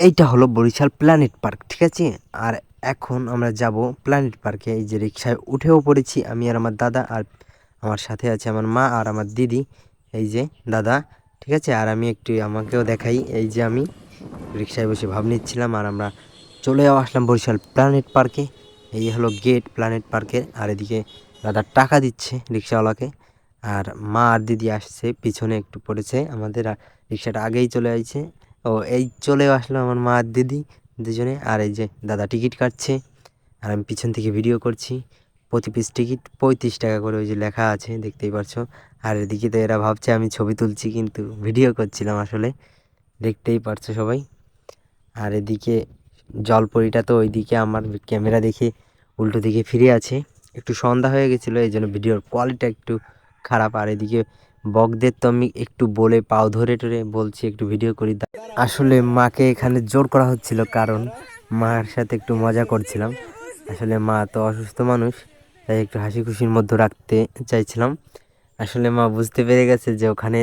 এইটা হলো Barishal planet park, ঠিক আছে? আর এখন আমরা যাব প্ল্যানেট পার্কে। এই যে রিক্সায় উঠেও পড়েছি আমি আর আমার দাদা, আর আমার সাথে আছে আমার মা আর আমার দিদি, এই যে দাদা, ঠিক আছে? আর আমি একটু আমাকেও দেখাই, এই যে আমি রিক্সায় বসে ভাব নিচ্ছিলাম, আর আমরা চলেও আসলাম বরিশাল প্ল্যানেট পার্কে। এই হলো গেট প্ল্যানেট পার্কের, আর এদিকে দাদা টাকা দিচ্ছে রিক্সাওয়ালাকে। আর মা আর দিদি আসছে, পিছনে একটু পড়েছে, আমাদের রিক্সাটা আগেই চলে আসছে ও এই চলেও আসলো আমার মা আর দিদি দুজনে, আর এই যে দাদা টিকিট কাটছে, আর আমি পিছন থেকে ভিডিও করছি। প্রতি পিস টিকিট পঁয়ত্রিশ টাকা করে ওই যে লেখা আছে, দেখতেই পারছ। আর এদিকে তো এরা ভাবছে আমি ছবি তুলছি, কিন্তু ভিডিও করছিলাম আসলে, দেখতেই পারছ সবাই। আর এদিকে জলপরিটা তো ওইদিকে আমার ক্যামেরা দেখে উল্টো দিকে ফিরে আছে। একটু সন্ধ্যা হয়ে গেছিল, এই জন্য ভিডিওর কোয়ালিটি একটু খারাপ। আর এদিকে বকদের তো আমি একটু বলে পাও ধরে টরে বলছি, একটু ভিডিও করি। আসলে মাকে এখানে জোর করা হচ্ছিল, কারণ মার সাথে একটু মজা করছিলাম। আসলে মা তো অসুস্থ মানুষ, তাই একটু হাসি খুশির মধ্যে রাখতে চাইছিলাম। আসলে মা বুঝতে পেরে গেছে যে ওখানে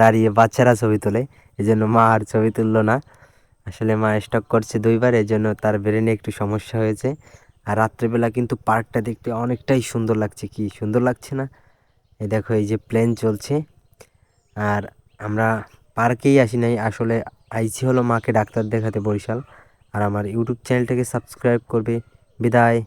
দাঁড়িয়ে বাচ্চারা ছবি তোলে এই জন্য মা আর ছবি তুললো না। আসলে মা স্টক করছে দুইবার এই জন্য তার ব্রেনে একটু সমস্যা হয়েছে। আর রাত্রেবেলা কিন্তু পার্কটা দেখতে অনেকটাই সুন্দর লাগছে। কি সুন্দর লাগছে না? এই দেখো, এই যে প্লেন চলছে। আর আমরা পার্কেই আসি নাই। আসলে আইসি হলো মাকে ডাক্তার দেখাতে বরিশাল। আর আমার ইউটিউব চ্যানেলটাকে সাবস্ক্রাইব করবে। বিদায়।